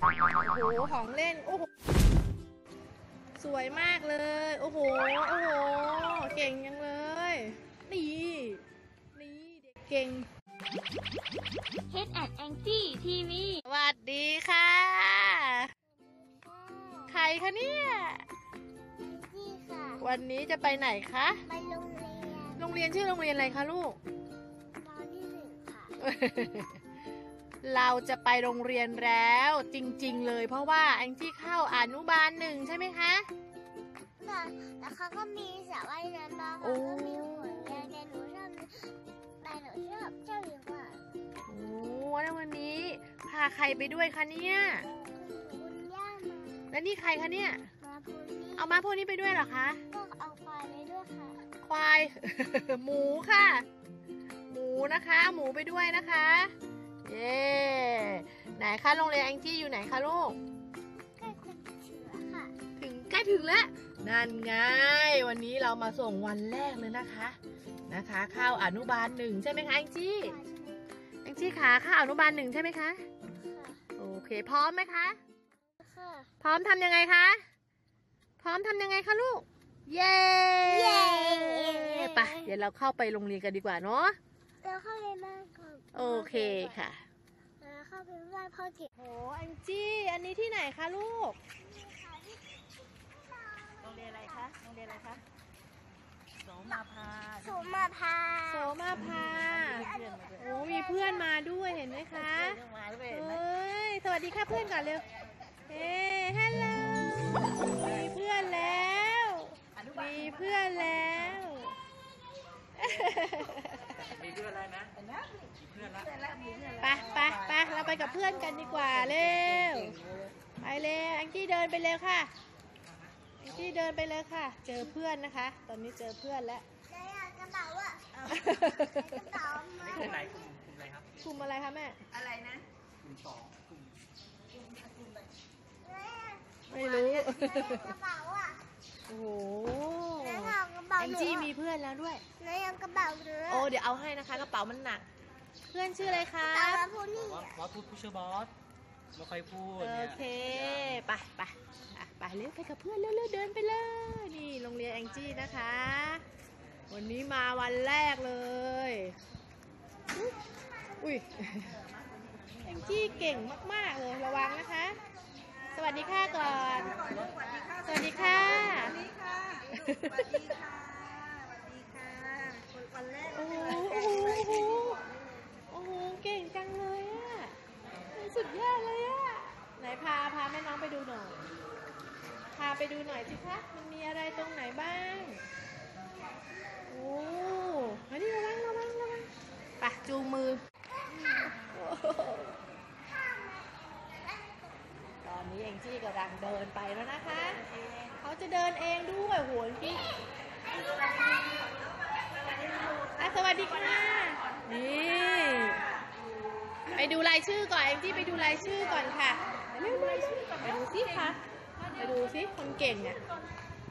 โอ้โห ของเล่น โอ้โห สวยมากเลย โอ้โห โอ้โห เก่งยังเลย นี่ นี่เด็กเก่งเฮดแอดแองจี้ทีวีสวัสดีค่ะ ใครคะเนี่ยนี่ค่ะ วันนี้จะไปไหนคะ ไปโรงเรียน โรงเรียนชื่อโรงเรียนอะไรคะลูก ตอนที่หนึ่งค่ะ เราจะไปโรงเรียนแล้วจริงๆ เลยเพราะว่าแองจี้เข้าอนุบาลหนึ่งใช่ไหมคะแต่แต่เขาก็มีสระว่ายน้ำบ้างโอ้เขาก็มีหัวเรียนแต่หนูชอบแต่หนูชอบเจ้าหญิงว่าโอ้แล้ววันนี้พาใครไปด้วยคะเนี่ย คุณย่ามาแล้วนี่ใครคะเนี่ย มาพูนี่เอามาพวกนี้ไปด้วยเหรอคะ ก็เอาควายไปด้วยค่ะ ควาย หมูค่ะ หมูนะคะ หมูไปด้วยนะคะ เย้ไหนคะโรงเรียนแองจี้อยู่ไหนคะลูกใกล้คุณเชือค่ะถึงใกล้ถึงแล้วนั่นไงวันนี้เรามาส่งวันแรกเลยนะคะนะคะเข้าอนุบาลหนึ่งใช่ไหมคะแองจี้ค่ะใช่ไหมแองจี้ขาเข้าอนุบาลหนึ่งใช่ไหมคะโอเคพร้อมไหมคะค่ะพร้อมทำยังไงคะพร้อมทำยังไงคะลูกเย้เย้ไปเดี๋ยวเราเข้าไปโรงเรียนกันดีกว่าเนาะเราเข้าไปบ้านก่อน โอเคค่ะเราเข้าไปบ้านพ่อเก็บโหแองจี้อันนี้ที่ไหนคะลูกโรงเรียนอะไรคะโรงเรียนอะไรคะโสมาพาสุมาพาโสมาพาโอ้มีเพื่อนมาด้วยเห็นไหมคะเฮ้ยสวัสดีค่ะเพื่อนก่อนเร็วเฮ้ฮัลโหลมีเพื่อนแล้ว มีเพื่อนแล้ว มีเพื่อนแล้วนะมีเพื่อนแล้วไปไปไปเราไปกับเพื่อนกันดีกว่าเร็วไปเร็วแองจี้เดินไปเร็วค่ะแองจี้เดินไปเลยค่ะ เจอเพื่อนนะคะ ตอนนี้เจอเพื่อนแล้วในกระเป๋าอะกระเป๋ามานี่คือไหนกลุ่มกลุ่มอะไรครับกลุ่มอะไรคะแม่กลุ่มสองกลุ่มไม่รู้กระเป๋าอะโอ้โห แองหนูจี้มีเพื่อนแล้วด้วยในเอากระเป๋าหนูโอ้เดี๋ยวเอาให้นะคะกระเป๋ามันหนัก เพื่อนชื่ออะไรคะตามาพูนี่บอสบอสพูดผู้ชื่อบอสไม่ค่อยพูดโอเนี่ยเคไปไปอะไปเร็วไปกับเพื่อนเร็วเร็วเดินไปเลยนี่โรงเรียนแองจี้นะคะ วันนี้มาวันแรกเลยอุ้ยแองจี้เก่งมากๆเลยระวังนะคะ สวัสดีค่ะก่อน สวัสดีค่ะ สวัสดีค่ะ สวัสดีค่ะสวัสดีค่ะ วันแรกโอ้โหโอ้โหโอ้โหโอ้โหเก่งจังเลยอะสุดยอดเลยอะไหนพาพาแม่น้องไปดูหน่อยพาไปดูหน่อยสิคะมันมีอะไรตรงไหนบ้างโอ้มานี่ระวังระวังระวังไปจูงมือโอ้โหตอนนี้เองจี้กำลังเดินไปแล้วนะคะ เขาจะเดินเองด้วยโหยจี้อะ สวัสดีค่ะ นี่ ไปดูรายชื่อก่อนเองจี้ไปดูรายชื่อก่อนค่ะเร็วๆรายชื่อก่อนไปดูสิคะไปดูสิคนเก่งอะ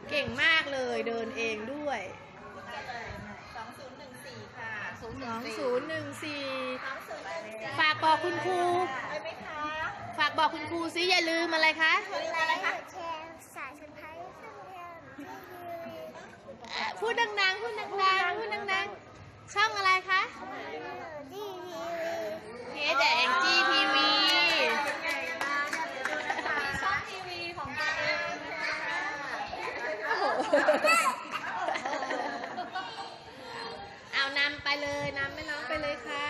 เก่งมากเลยเดินเองด้วยสองศูนย์หนึ่งสี่ค่ะสองศูนย์หนึ่งสี่ฝากบอกคุณครู ไปไหมคะฝากบอกคุณครูซิอย่าลืมอะไรคะอะไรคะ แชร์สายสะพายช่องเรียนที่ดีเอ่อพูดดังๆ พูดดังๆ พูดดังๆ ช่องอะไรคะดีทีเพจแต่แองจี้ทีวีเป็นไงบ้างเดี๋ยวดูนะคะช่องทีวีของตัวเองนะคะโอ้โหเอานำไปเลยนำแม่น้องไปเลยค่ะ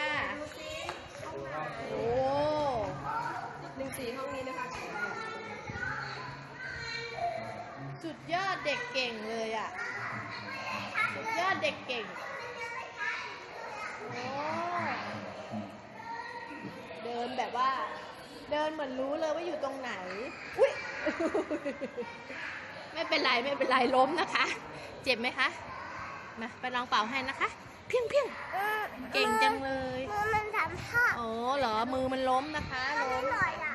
โอ้หนึ่งสี่ห้องนี้นะคะ สุดยอดเด็กเก่งเลยอะ สุดยอดเด็กเก่งโอ้ เดินแบบว่า เดินเหมือนรู้เลยว่าอยู่ตรงไหน อุ้ยไม่เป็นไรไม่เป็นไรล้มนะคะ เจ็บไหมคะ มาไปลองเป่าให้นะคะ เพียงเพียงเก่งจังเลย มือมันทำท่าโอ้เหรอ มือมันล้มนะคะไม่ล้มหน่อยอะ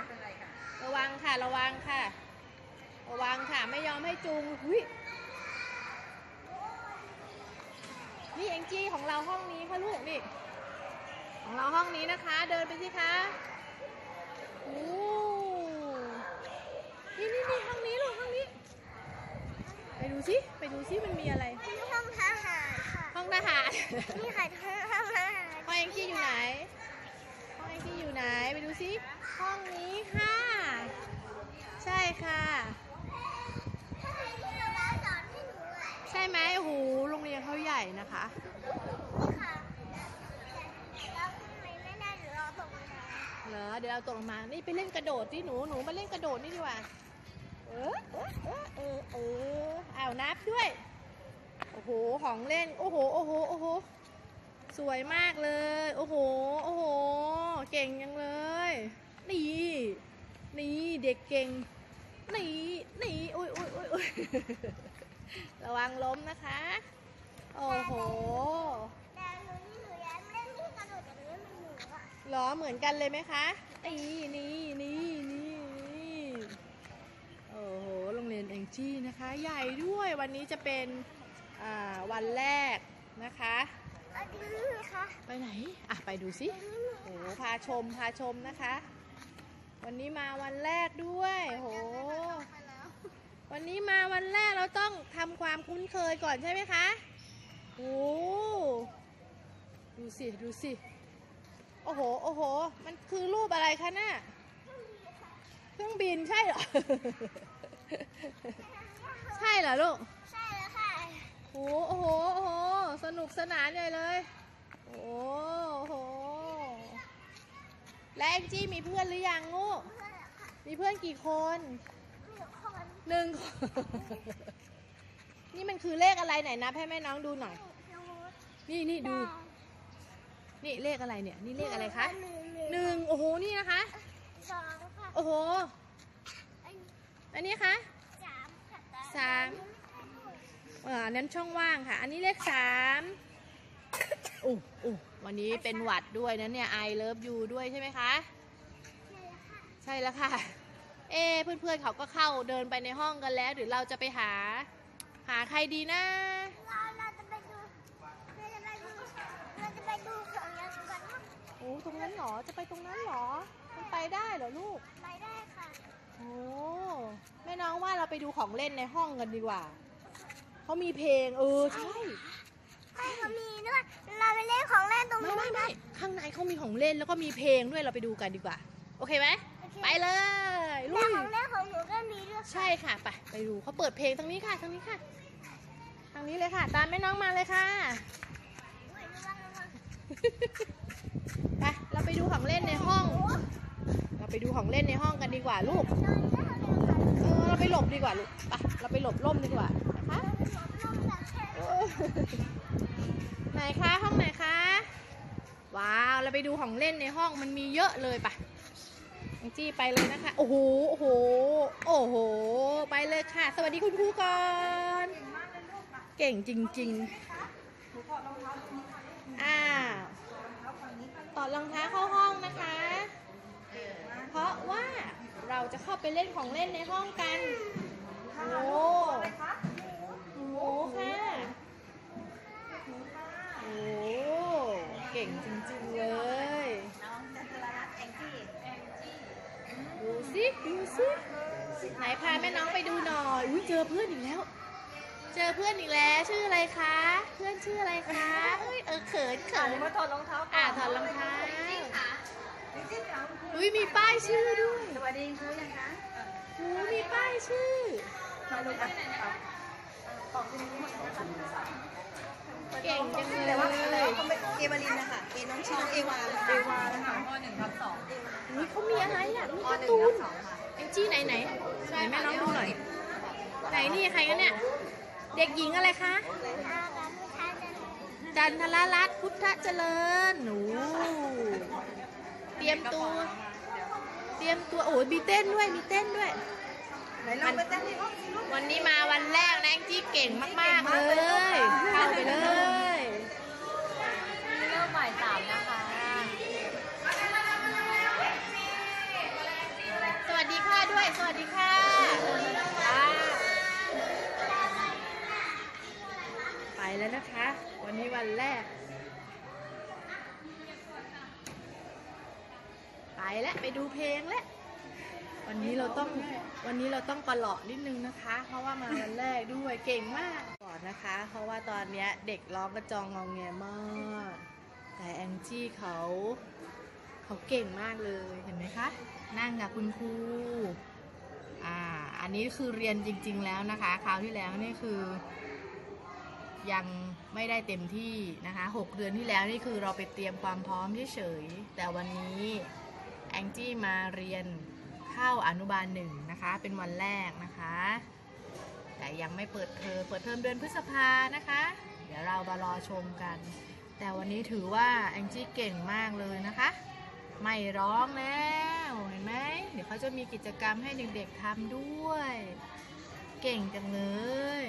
ระวังค่ะระวังค่ะ ระวังค่ะ ไม่ยอมให้จูงหุย พี่แองจี้ของเราห้องนี้พ่ะลูกนี่ ของเราห้องนี้นะคะ เดินไปสิคะโอ้นี่นี่นี่ห้องนี้ลูกห้องนี้ ไปดูสิไปดูสิมันมีอะไรห้องทหารค่ะ ห้องทหารนี่ค่ะห้องทหารห้องแองจี้อยู่ไหน ห้องแองจี้อยู่ไหน ไปดูสิห้องนี้ค่ะ ใช่ค่ะ ใช่ไหมโอ้โหโรงเรียนเขาใหญ่นะคะนี่ค่ะแล้วข้างในไม่ได้หรือเราตกลงมาเหรอเดี๋ยวเราตกลงมา นี่ไปเล่นกระโดดที่หนู หนูมาเล่นกระโดดนี่ดีกว่า เออเออเออเออเอออ้าวนับด้วย โอ้โห ของเล่น โอ้โห โอ้โห โอ้โห สวยมากเลย โอ้โห โอ้โห เก่งยังเลย นี่ นี่ เด็กเก่ง นี่ นี่ อุ้ยอุ้ยอุ้ยอุ้ย ระวังล้มนะคะ โอ้โหแต่หนูนี่หนูย้ายไม่เล่นที่กระโดดแต่หนูเล่นเป็นหนูอะหรอเหมือนกันเลยไหมคะนี่นี่นี่นี่นี่โอ้โหโรงเรียนแองจี้นะคะ ใหญ่ด้วยวันนี้จะเป็นอ่าวันแรกนะคะอันนี้นะคะไปไหนอะไปดูสิโอ้โหพาชมพาชมนะคะ วันนี้มาวันแรกด้วยโห วันนี้มาวันแรกเราต้องทำความคุ้นเคยก่อนใช่ไหมคะโอ้ดูสิดูสิ โอ้โห โอ้โห มันคือรูปอะไรคะน่ะเครื่องบินใช่เหรอ ใช่เหรอลูก ใช่แล้วค่ะ โอ้โห โอ้โห โอ้โห สนุกสนานใหญ่เลย โอ้โห และแองจี้มีเพื่อนหรือยังงูกเพื่อนอะค่ะมีเพื่อนกี่คนมีทุกคน หนึ่งคนนี่มันคือเลขอะไรไหนนับให้แม่น้องดูหน่อยน้องมุดนี่นี่ดู นี่เลขอะไรเนี่ย นี่เลขอะไรคะหนึ่งหนึ่งโอ้โห นี่นะคะ สองค่ะโอ้โหอันอันนี้คะสามค่ะสามเอออันนั้นช่องว่างค่ะ อันนี้เลขสามอู้อู้วันนี้เป็นหวัดด้วยนะเนี่ย I love you ด้วยใช่ไหมคะ ใช่แล้วค่ะ เอ๊ะเพื่อนๆเขาก็เข้าเดินไปในห้องกันแล้วเดี๋ยวเราจะไปหา หาใครดีนะ เราเราจะไปดูเราจะไปดูเราจะไปดูของยังกันว่าโอ้ตรงนั้นเหรอจะไปตรงนั้นเหรอมันไปได้เหรอลูกไปได้ค่ะโอ้แม่น้องว่าเราไปดูของเล่นในห้องกันดีกว่าเขามีเพลงเออใช่ใช่เขามีด้วยเราไปเล่นของเล่นตรงไม่นู้นไม่ไม่กันข้างในเขามีของเล่นแล้วก็มีเพลงด้วยเราไปดูกันดีกว่า โอเคไหม ไปเลยลุแต่ยของเล่นของหนูก็มีด้วยใช่ค่ะไปไปดูเขาเปิดเพลงทางนี้ค่ะทางนี้ค่ะ ทางนี้เลยค่ะ ตามแม่น้องมาเลยค่ะ อุ๊ยระวังระวังไปเราไปดูของเล่นในห้องเราไปดูของเล่นในห้องกันดีกว่าลูกนอนได้เลยค่ะเออเราไปหลบดีกว่าลูกไปเราไปหลบร่มดีกว่านะคะเราไปหลบร่มจากแค่เออไหนคะห้องไหนคะว้าวเราไปดูของเล่นในห้องมันมีเยอะเลยไปะแองจี้ไปเลยนะคะ โอ้โห โอ้โห โอ้โห ไปเลยค่ะ สวัสดีคุณครูก่อน เก่งจริงหนูถอดรองเท้าตรงนี้ค่ะๆอ้าว ตอดรองเท้าเข้าห้องนะคะ เพราะว่าเราจะเข้าไปเล่นของเล่นในห้องกัน โอ้ลูกตัวอะไรคะหค่ะโอ้เก่งจริง ๆ เลย น้องจันทรรัตน์แองจี้แองจี้ ดู สิดูสิไหนพาแม่น้องไปดูหน่อยอุ้ยเจอเพื่อนอีกแล้ว เจอเพื่อนอีกแล้ว ชื่ออะไรคะ เพื่อนชื่ออะไรคะเอ้ยเออเขินค่ะเขินมาถอดรองเท้าก่อ่าถอดรองเท้าจริงค่ะจริงค่ะคุณครูอุ้ยมีป้ายชื่อด้วยสวัสดีครูยังคะโอ้มีป้ายชื่อมาเลยค่ะขอบคุณมากนะคะ เก่งจังเลยแต่ว่าแต่ว่าเขาเป็นเอวาลินนะคะเอน้องชื่อน้องเอวาเอวานะคะมหนึ่งทับสองอุ้เขามีอะไรอะมีการ์ตูนแองจี้ไหนไหนไหนแม่น้องดูหน่อย ไหนนี่ใครกันเนี่ย เด็กหญิงอะไรคะอาการผู้ชายจะจันทรรัตน์พุทธเจริญหนูเตรียมตัว เตรียมตัว โอ้ยมีเต้นด้วย มีเต้นด้วย วันนี้มาวันแรกนะแองจี้เก่งมาก ๆ เลยเข้าไปเลยเริ่มบ่ายสามนะคะ สวัสดีค่ะด้วย สวัสดีค่ะอ่าไปแล้วนะคะ วันนี้วันแรก ไปแล้วไปดูเพลงแล้ว วันนี้เราต้องวันนี้เราต้องประหลาะนิดนึงนะคะ เพราะว่ามาวันแรกด้วยเก่งมากก่อนนะคะ เพราะว่าตอนเนี้ยเด็กร้องกระจองงองแงมาก แต่แองจี้เขาเขาเก่งมากเลยเห็นไหมคะ นั่งกับคุณครูอ่าอันนี้คือเรียนจริง ๆ แล้วนะคะ คราวที่แล้วนี่คือ ยังไม่ได้เต็มที่นะคะหกเดือนที่แล้วนี่คือเราไปเตรียมความพร้อมเฉยๆแต่วันนี้แองจี้มาเรียน เข้าอนุบาลหนึ่งนะคะ เป็นวันแรกนะคะ แต่ยังไม่เปิดเทอมเปิดเทอมเดือนพฤษภานะคะ เดี๋ยวเรามารอชมกัน แต่วันนี้ถือว่าแองจี้เก่งมากเลยนะคะ ไม่ร้องแล้วเห็นไหมเดี๋ยวเขาจะมีกิจกรรมให้เด็กๆทำด้วย เก่งจังเลย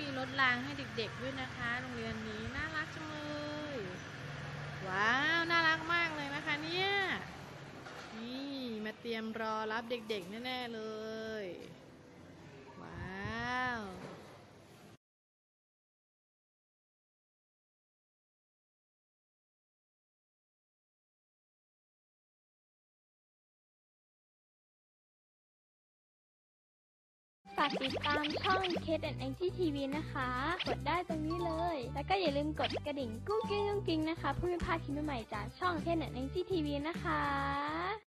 มีรถรางให้เด็กๆด้วยนะคะ โรงเรียนนี้น่ารักจังเลย ว้าว น่ารักมากเลยนะคะเนี่ยนี่มาเตรียมรอรับเด็กๆแน่ๆเลย ว้าว ฝากติดตามช่อง Kate and a n g i TV นะคะ กดได้ตรงนี้เลย แล้วก็อย่าลืมกดกระดิ่งกุ้งกิ้งกุ้งกิ้งนะคะเพื่อไม่พลาดคลิปใหม่ๆจากช่อง Kate and a n g i TV นะคะ